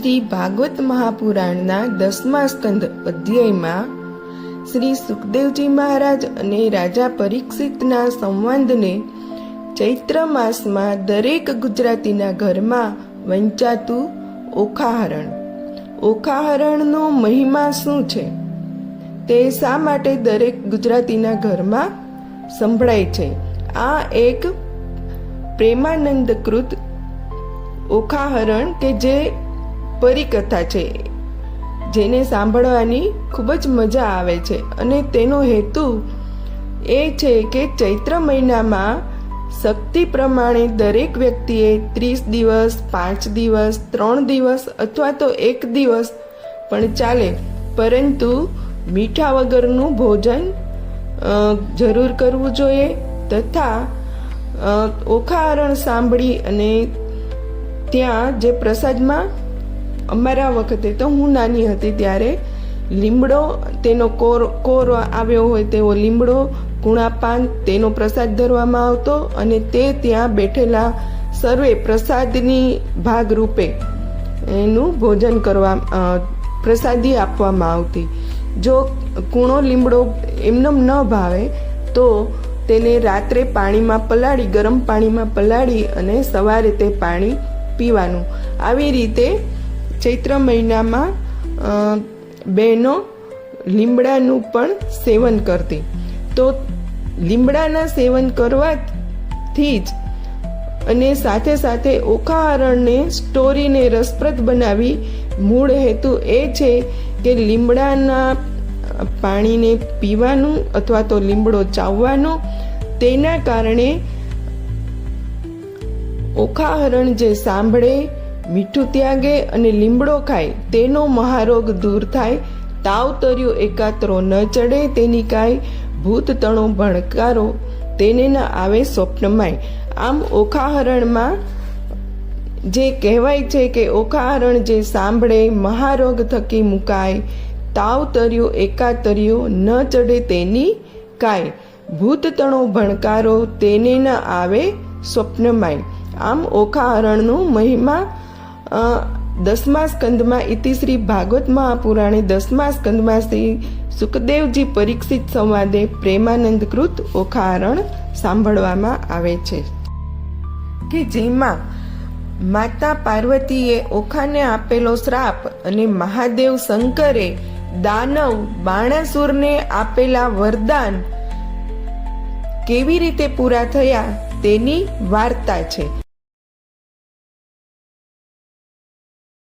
શ્રી ભાગવત મહાપુરાણના દસમા સ્કંદ અધ્યાયમાં શ્રી સુખદેવજી મહારાજ અને રાજા પરીક્ષિતના સંવાદને ચૈત્ર માસમાં દરેક ગુજરાતીના ઘરમાં વંચાતું ઓખાહરણ. ઓખાહરણનો મહિમા શું છે? તે શા માટે દરેક ગુજરાતીના ઘરમાં સંભળાય છે? આ એક પ્રેમાનંદકૃત ઓખાહરણ કે જે પરિકથા છે જેને સાંભળવાની ખૂબ જ મજા આવે છે. અને તેનો હેતુ એ છે કે ચૈત્ર મહિનામાં શક્તિ પ્રમાણે દરેક વ્યક્તિએ ત્રીસ દિવસ પાંચ દિવસ ત્રણ દિવસ અથવા તો એક દિવસ પણ ચાલે. પરંતુ મીઠા વગરનું ભોજન જરૂર કરવું જોઈએ તથા અ, ઓખાહરણ સાંભળી અને ત્યાં જે પ્રસાદમાં અમારા વખતે તો હું નાની હતી ત્યારે લીમડો, તેનો કોર કોર આવ્યો હોય તેવો લીમડો, ગુણાપાન, તેનો પ્રસાદ ધરવામાં આવતો અને તે ત્યાં બેઠેલા સર્વે પ્રસાદની ભાગરૂપે એનું ભોજન કરવા પ્રસાદી આપવામાં આવતી. જો કૂણો લીમડો એમનેમ ન ભાવે, તો તેને રાત્રે પાણીમાં પલાળી, ગરમ પાણીમાં પલાળી અને સવારે તે પાણી પીવાનું. આવી રીતે ચૈત્ર મહિનામાં બહેનો લીમડાનું પણ સેવન કરતી. તો લીમડાના સેવન કરવાથી જ અને સાથે સાથે ઓખાહરણને સ્ટોરીને રસપ્રદ બનાવી, મૂળ હેતુ એ છે કે લીમડાના પાણીને પીવાનું અથવા તો લીમડો ચાવવાનો, તેના કારણે ઓખાહરણ જે સાંભળે મીઠું ત્યાગે અને લીમડો ખાય, તેનો મહારોગ દૂર થાય. તાવ તર્યો એકાત્રો ન ચડે તેની કાંઈ. ભૂત તણો ભણકારો, તેને ન આવે સ્વપ્નમાંય આમ ઓખાહરણમાં જે કહેવાય છે કે ઓખાહરણ જે સાંભળે, મહારોગ થકી મુકાય. તાવ તર્યો, એકાતર્યો, ન ચડે તેની કાય ભૂત તણો ભણકારો, તેને ન આવે સ્વપ્નમાંય આમ ઓખાહરણનું મહિમા દસમા સ્કંદમાં ઇતિશ્રી ભાગવત મહાપુરાણે દસમા સ્કંદમાં શ્રી સુખદેવજી પરીક્ષિત સંવાદે પ્રેમાનંદકૃત ઓખારણ સાંભળવામાં આવે છે. કે જેમાં માતા પાર્વતીએ ઓખાને આપેલો શ્રાપ અને મહાદેવ શંકરે દાનવ બાણાસુરને આપેલા વરદાન કેવી રીતે પૂરા થયા તેની વાર્તા છે.